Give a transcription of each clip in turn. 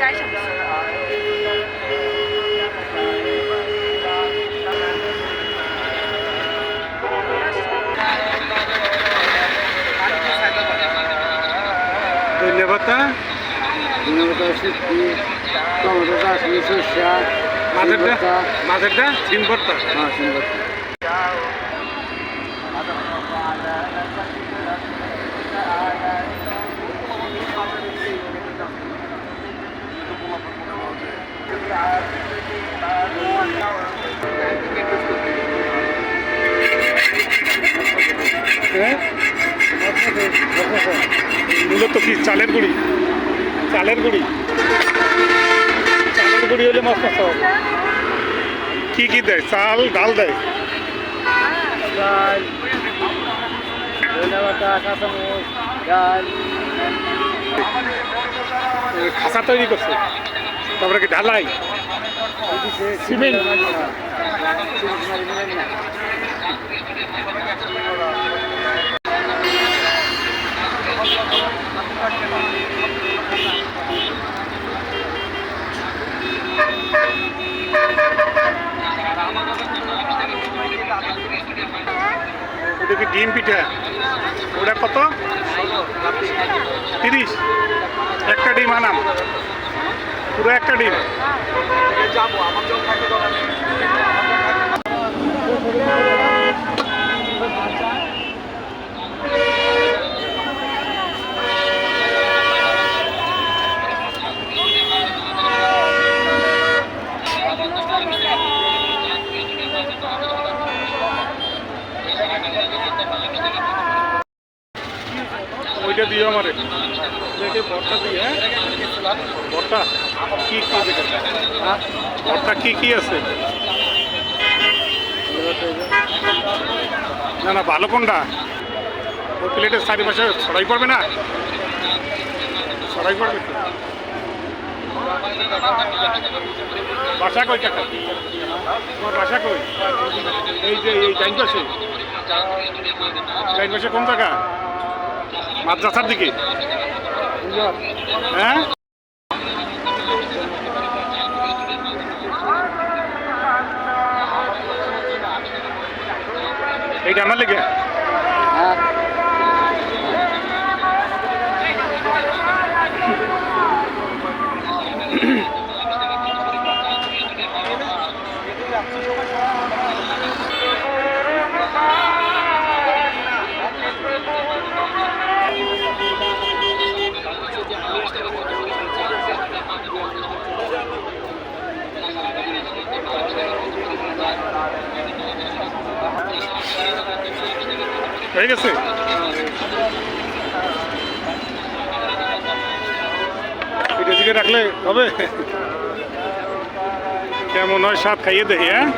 চাই সমস্যা ধন্যবাদ টমেটো চাষ সরষা মাঝেরটা মাঝেরটা তিন ভর্তা। হ্যাঁ সুন্দর হ্যাঁ মূলত কি চালের গুঁড়ি? চালের গুঁড়ি? চালের গুঁড়ি হলে মাছ মাছ হবে। কি কি দেয়? চাল ডাল দেয়? এ, তৈরি করছে। তারপরে কি ঢালাই? সিমেন্ট। ডিম পিঠা। ওটা কত? তিরিশ। একটা ডিম আনাম। পুরো একটা ডিম। ওইটা দিও আমারে। দেখে ভর্তা দিয়ে হ্যাঁ? ভর্তা কি কি দেখে ভর্তা কি কি আছে? না না, ভালো কোনটা? ওই প্লেটের চারিপাশে ছড়াই পড়বে না? ছড়াই পড়বে। বাসা কই কাকা? তোমার বাসা কই? এই যে এই টাইম পাশে। টাইম পাশে কোন জায়গা? মাদ্রাসার দিকে? হ্যাঁ? হয়ে গেছে? দিকে রাখলে হবে? কেমন হয় সাপ খাইয়ে দেখি হ্যাঁ?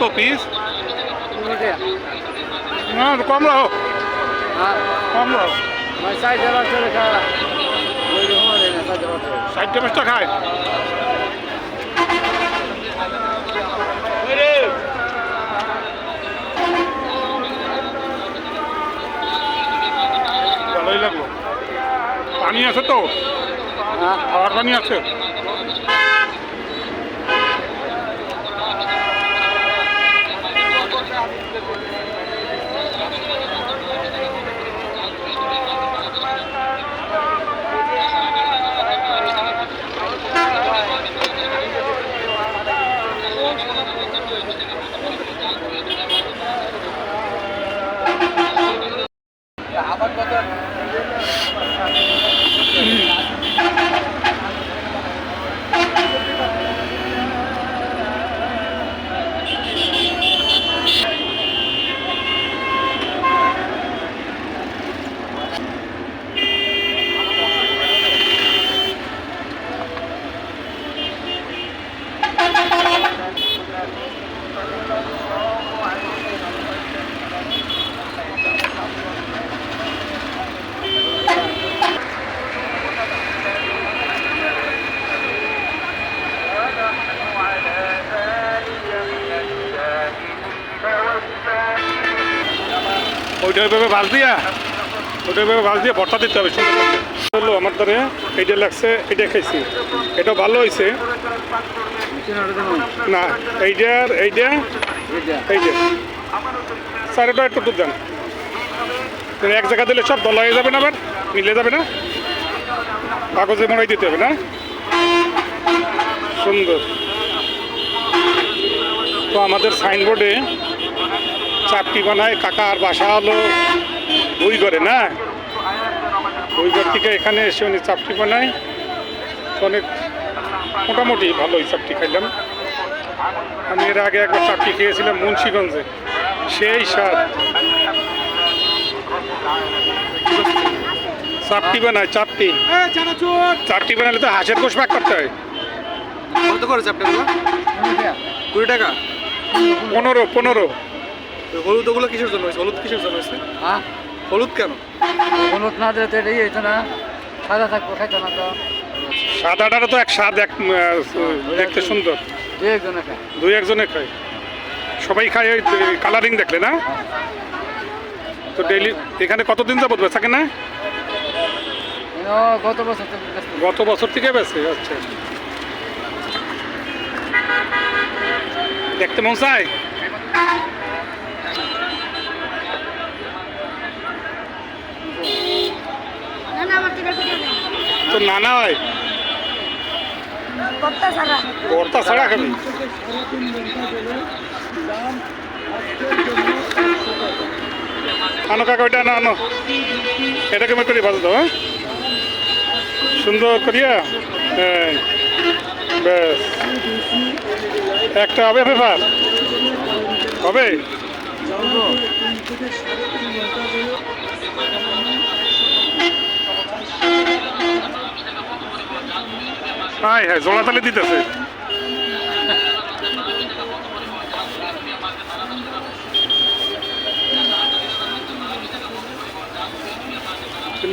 কত পিস না, কম রাখো। কম রাখো। ষাটটা পাঁচটা খায়। ভালোই লাগল। পানি আছে তো? খাওয়ার পানি আছে? আবার কথা ওইটা ওইভাবে ভাজ দিয়া ওইটা ওইভাবে ভাজ দিয়ে ভর্তা দিতে হবে সুন্দর আমার দ্বারে এইটা লাগছে এটা খাইছি। এটা ভালো হয়েছে না, এইটার, এইটা এইটা। স্যার একটু দুধ দেন। এক জায়গা দিলে সব দলা হয়ে যাবে না আবার, মিলে যাবে না। কাগজে মরাই দিতে হবে না। সুন্দর। তো আমাদের সাইনবোর্ডে চাপটি বানায় কাকা আর বাসা হলো ওই ঘরে না? ওই ঘর থেকে এখানে এসে উনি চাপটি বানায়। অনেক মোটামুটি ভালো ওই চাপটি খাইলাম। আমি এর আগে একবার চাপটি খেয়েছিলাম মুন্সিগঞ্জে। সেই স্বাদ। চাপটি বানায় চাপটি। চাপটি বানালে তো হাঁসের গোশ পাক করতে হয়। কত করে কুড়ি টাকা? পনেরো পনেরো। হলুদ ওগুলো কিসের জন্য হয়েছে? হলুদ কিসের জন্য হয়েছে? হ্যাঁ? হলুদ কেন? হলুদ না দিলে তো এটাই হইতো না। সাদা থাকব খাইতো না তো। সাদাটারও তো এক স্বাদ এক দেখতে সুন্দর। দু একজনে খায়। দুই একজনে খায়। সবাই খায় ওই কালারিং দেখলে না? তো ডেইলি এখানে কতদিন যাবত বেচাকে না? ও গত বছর গত বছর থেকে বেছে আচ্ছা। দেখতে মন চায় না না আমার টিকা পিঠা নেই তো নানা হয় সারা ছাড়া খাবি? আনো কাকা, ওইটা আনো আনো। এটা কেমন করে ভাজ দাও হ্যাঁ? সুন্দর করিয়া হ্যাঁ ব্যাস একটা হবে পেপার? হবে? হ্যাঁ হ্যাঁ জোড়া তালে দিতেছে।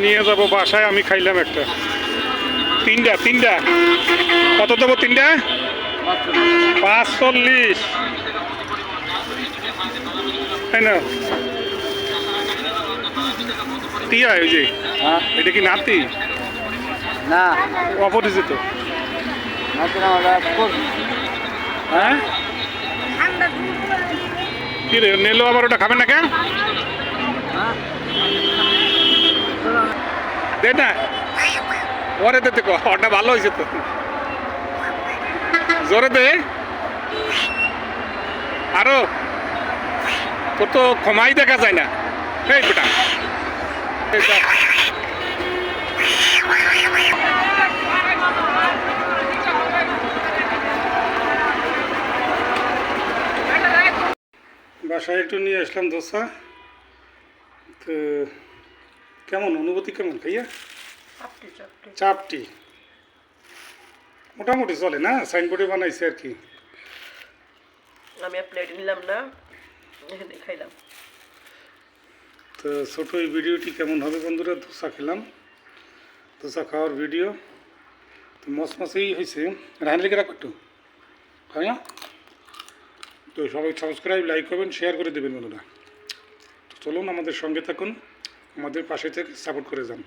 নিয়ে যাব বাসায় আমি খাইলাম একটা। তিনটা তিনটা। কত দেবো তিনটা? পাঁচ চল্লিশ তাই না? টিয়া ওই যে। হ্যাঁ। এটা কি নাতি? না। অপরিচিত নাতি না আমরা করব হ্যাঁ? কি রে, নেলো আবার ওটা খাবেন না কেন দে ওরে দে দেখো, ওটা ভালো হয়েছে তো। জোরে দে। আরও। তোর তো ক্ষমাই দেখা যায় না। এই বেটা। বাসায় একটু নিয়ে আসলাম দোসা। তো কেমন অনুভূতি কেমন ভাইয়া? চাপটি মোটামুটি চলে না? সাইনবোর্ডে বানাইছে আর কি। আমি প্লেট নিলাম না এখানে খাইলাম। তো ছোটো এই ভিডিওটি কেমন হবে বন্ধুরা? দোসা খেলাম। দোসা খাওয়ার ভিডিও। তো মস মসেই হয়েছে রাহান লিখে রাখো একটু। তাই না তো সবাই সাবস্ক্রাইব লাইক করবেন শেয়ার করে দেবেন বন্ধুরা। চলুন আমাদের সঙ্গে থাকুন, আমাদের পাশে থেকে সাপোর্ট করে যান।